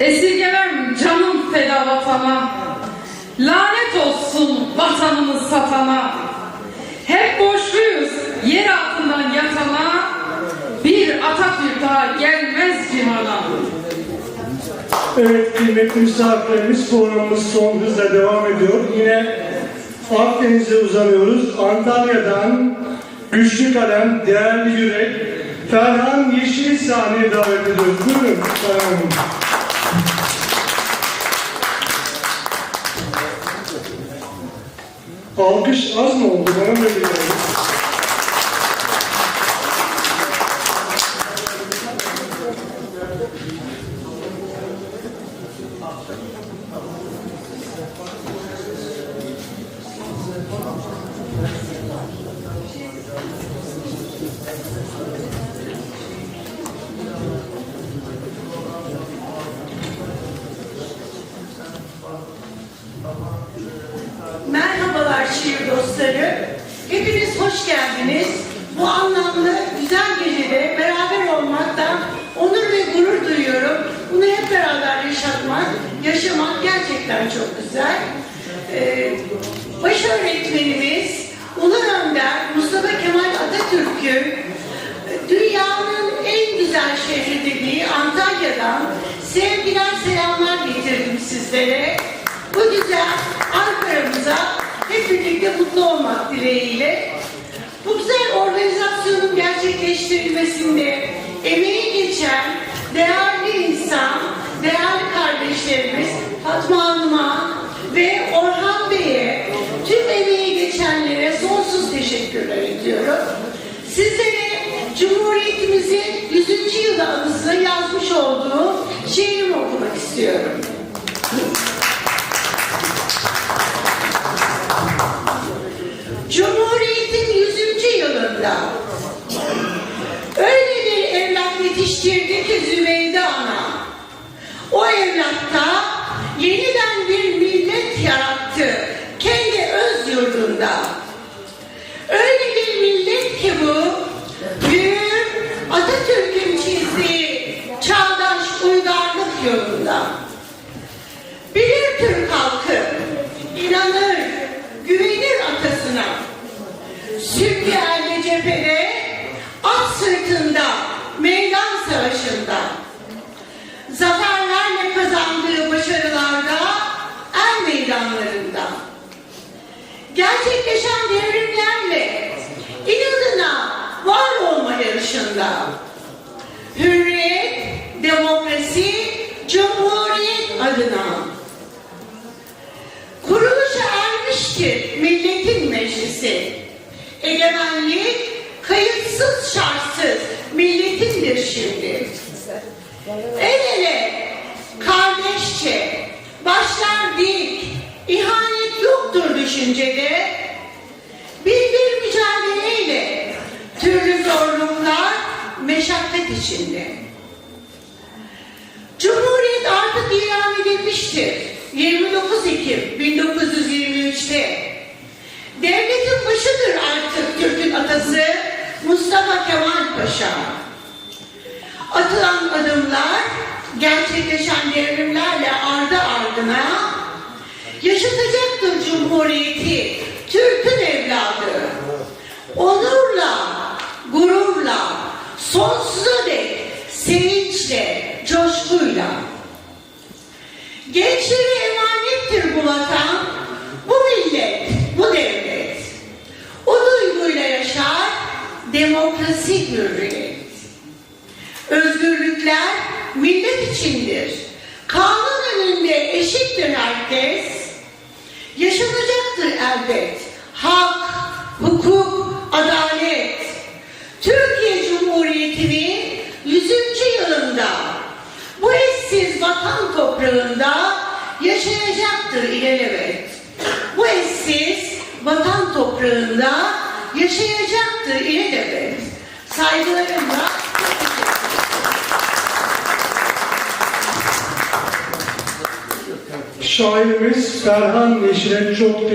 Esirgemem canım feda vatana. Lanet olsun vatanımız satana. Hep borçluyuz yer altından yatana. Bir Atatürk daha gelmez cihana. Evet kıymetli misafirlerimiz programımız son hızla devam ediyor. Yine Akdeniz'e uzanıyoruz. Antalya'dan güçlü kalem, değerli yürek Ferhan Yeşil'i sahneye davet ediyoruz. Buyurun Ferhan. Alkış az mı oldu? Bana böyle geldi. Hoş geldiniz. Bu anlamlı güzel gecede beraber olmaktan onur ve gurur duyuyorum. Bunu hep beraber yaşatmak, yaşamak gerçekten çok güzel. Ee, baş öğretmenimiz Ulu Önder Mustafa Kemal Atatürk'ün dünyanın en güzel şehri dediği Antalya'dan sevgiler selamlar getirdim sizlere. Bu güzel Ankara'mıza hep birlikte mutlu olmak dileğiyle. Bu güzel organizasyonun gerçekleştirilmesinde emeği geçen değerli insan, değerli kardeşlerimiz Fatma Hanım'a ve Orhan Bey'e tüm emeği geçenlere sonsuz teşekkürler ediyorum. Sizlere Cumhuriyetimizin 100. yılı anısına yazmış olduğum şiirimi okumak istiyorum. Cumhuriyetin 100. yılında öyle bir evlat yetiştirdi ki Zübeyde ana. O evlatta yeniden bir millet yarattı kendi öz yurdunda. Savaşında. Zaferlerle kazandığı başarılarda, er meydanlarında. Gerçekleşen devrimlerle, inadına var olma yarışında. Hürriyet, demokrasi, cumhuriyet adına. Kuruluşa ermiştir milletin meclisi. Egemenlik kayıtsız şartsız milletindir şimdi. El ele, kardeşçe, başlar dik, ihanet yoktur düşüncede. Bir mücadeleyle türlü zorluklar meşakkat içinde. Cumhuriyet artık ilan edilmiştir. 29 Ekim 1923'te. Devletin başıdır gerçekleşen devrimlerle ardı ardına yaşatacaktır Cumhuriyeti Türk'ün evladı. Onurla, gururla, sonsuza dek sevinçle, coşkuyla. Gençlere emanettir bu vatan, bu millet, bu devlet. O duyguyla yaşar demokrasi hürriyet. Özgürlükler millet içindir. Kanun önünde eşittir herkes. Yaşanacaktır elbet. Hak, hukuk, adalet. Türkiye Cumhuriyeti'nin 100. yılında bu eşsiz vatan toprağında yaşayacaktır ilelebet. Bu eşsiz vatan toprağında yaşayacaktır ilelebet. Saygılarımla Şairimiz Ferhan Yeşil'e çok